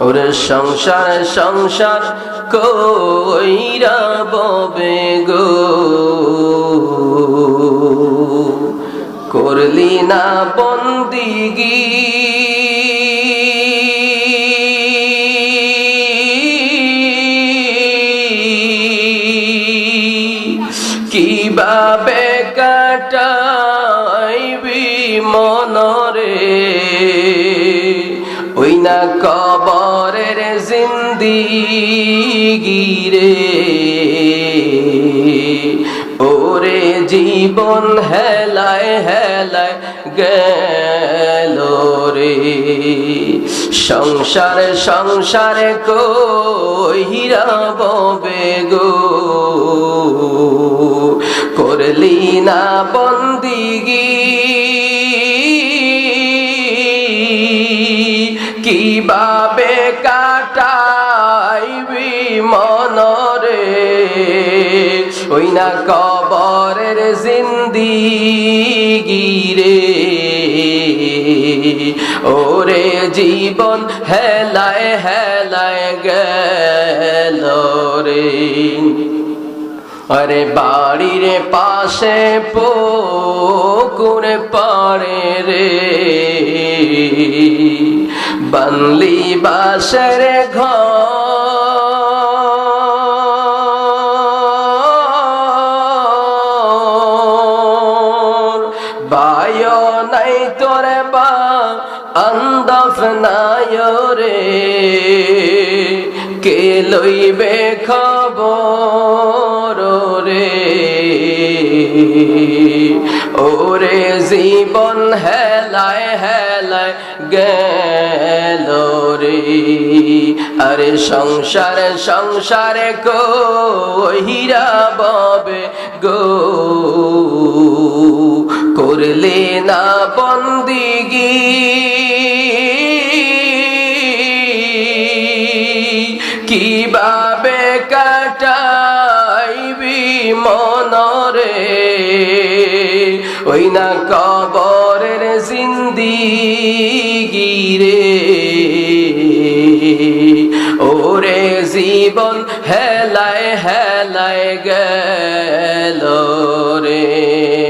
ওরে সংসার সংসার কইরা ববে গো। করলি না বন্দিগি। কীভাবে কাটাইবি না কবরের জিন্দিগি রে। ওরে জীবন হেলায় হেলায় গেল রে। সংসারে সংসারে কহিরা ববে গো করলি না বন্দিগি কীভাবে কাটাইবি মনরে? ওই না কবরের জিন্দিগি রে ওরে জীবন হেলায় হেলায় গেল রে। আরে বাড়ির পাশে পুকুর পাড়ে রে। বানলি বাসের ঘর। বায় নাই তোরে বা কে লইবে খবর রে ওরে জীবন হেলায় হেলায় গেল রে। আরে সংসারে সংসারে কহিরা ববে গো। করলে না বন্দিগি। কীভাবে কাটাইবি মনরে ওই না কবরের জিন্দি গিরে ওরে জীবন হেলায় হেলায় গেল রে।